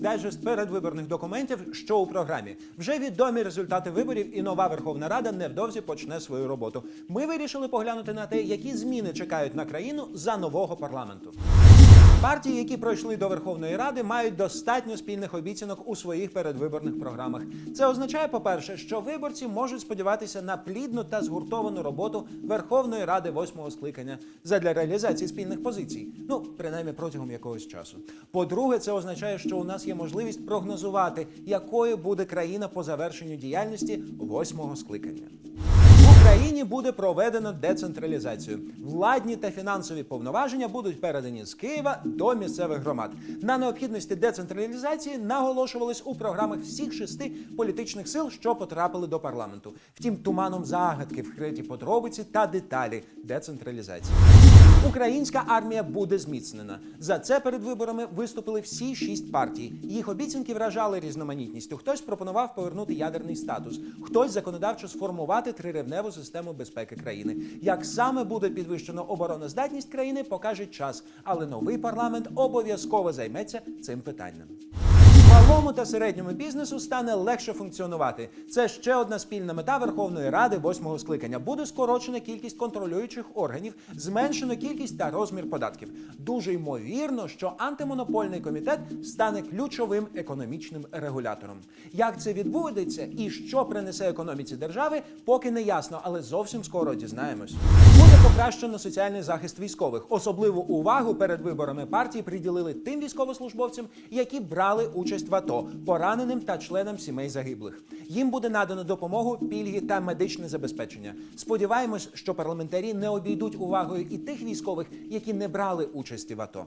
дайджест передвиборних документів, що у програмі. Вже відомі результати виборів, і нова Верховна Рада невдовзі почне свою роботу. Ми вирішили поглянути на те, які зміни чекають на країну за нового парламенту. Партії, які пройшли до Верховної Ради, мають достатньо спільних обіцянок у своїх передвиборних програмах. Це означає, по-перше, що виборці можуть сподіватися на плідну та згуртовану роботу Верховної Ради восьмого скликання задля реалізації спільних позицій. Ну, принаймні протягом якогось часу. По-друге, це означає, що у нас є можливість прогнозувати, якою буде країна по завершенню діяльності восьмого скликання. Україні буде проведено децентралізацію. Владні та фінансові повноваження будуть передані з Києва до місцевих громад. На необхідності децентралізації наголошувались у програмах всіх шести політичних сил, що потрапили до парламенту. Втім, туманом загадки вкриті подробиці та деталі децентралізації. Українська армія буде зміцнена. За це перед виборами виступили всі шість партій. Їх обіцянки вражали різноманітністю. Хтось пропонував повернути ядерний статус, хтось законодавчо сформувати трирівневу систему безпеки країни. Як саме буде підвищено обороноздатність країни, покаже час. Але новий парламент обов'язково займеться цим питанням. Малому та середньому бізнесу стане легше функціонувати. Це ще одна спільна мета Верховної Ради восьмого скликання. Буде скорочена кількість контролюючих органів, зменшено кількість та розмір податків. Дуже ймовірно, що антимонопольний комітет стане ключовим економічним регулятором. Як це відбудеться і що принесе економіці держави, поки не ясно, але зовсім скоро дізнаємось. Буде покращено соціальний захист військових. Особливу увагу перед виборами партії приділили тим військовослужбовцям, які брали участь в АТО, пораненим та членам сімей загиблих. Їм буде надано допомогу, пільги та медичне забезпечення. Сподіваємось, що парламентарі не обійдуть увагою і тих військових, які не брали участі в АТО.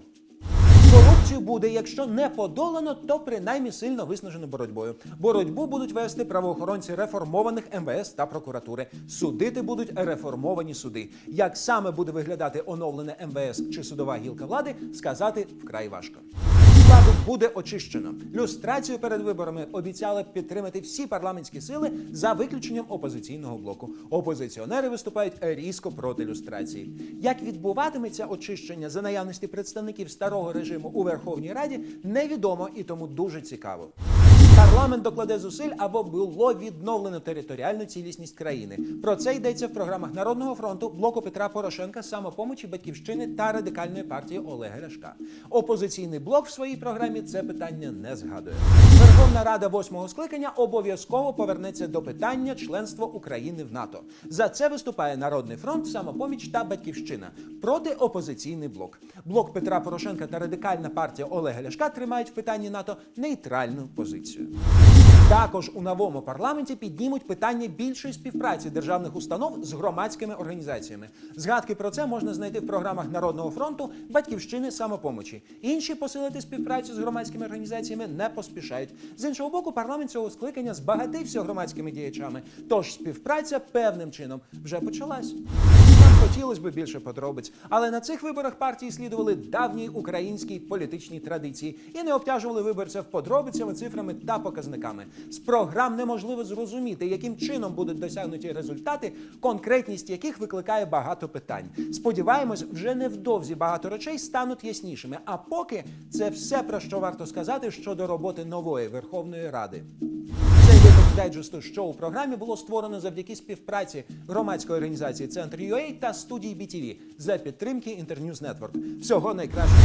Корупцію буде, якщо не подолано, то принаймні сильно виснажено боротьбою. Боротьбу будуть вести правоохоронці реформованих МВС та прокуратури. Судити будуть реформовані суди. Як саме буде виглядати оновлене МВС чи судова гілка влади, сказати вкрай важко. Владу буде очищено. Люстрацію перед виборами обіцяли підтримати всі парламентські сили за виключенням опозиційного блоку. Опозиціонери виступають різко проти люстрації. Як відбуватиметься очищення за наявності представників старого режиму у Верховній Раді, невідомо і тому дуже цікаво. Парламент докладе зусиль, або було відновлено територіальну цілісність країни. Про це йдеться в програмах Народного фронту, блоку Петра Порошенка, самопомочі Батьківщини та радикальної партії Олега Ляшка. Опозиційний блок в своїй програмі це питання не згадує. Верховна Рада восьмого скликання обов'язково повернеться до питання членства України в НАТО. За це виступає Народний фронт, самопоміч та Батьківщина проти опозиційний блок. Блок Петра Порошенка та радикальна партія Олега Ляшка тримають в питанні НАТО нейтральну позицію. Також у новому парламенті піднімуть питання більшої співпраці державних установ з громадськими організаціями. Згадки про це можна знайти в програмах Народного фронту, батьківщини самопомочі. Інші посилити співпрацю з громадськими організаціями не поспішають. З іншого боку, парламент цього скликання збагатився громадськими діячами. Тож співпраця певним чином вже почалась. Хотілося б більше подробиць, але на цих виборах партії слідували давній українській політичній традиції і не обтяжували виборців подробицями, цифрами та показниками. З програм неможливо зрозуміти, яким чином будуть досягнуті результати, конкретність яких викликає багато питань. Сподіваємось, вже невдовзі багато речей стануть яснішими. А поки це все про що варто сказати щодо роботи нової Верховної Ради дайджесту шоу програмі було створено завдяки співпраці громадської організації Центр UA та студії BTV за підтримки Internews Network. Всього найкращого.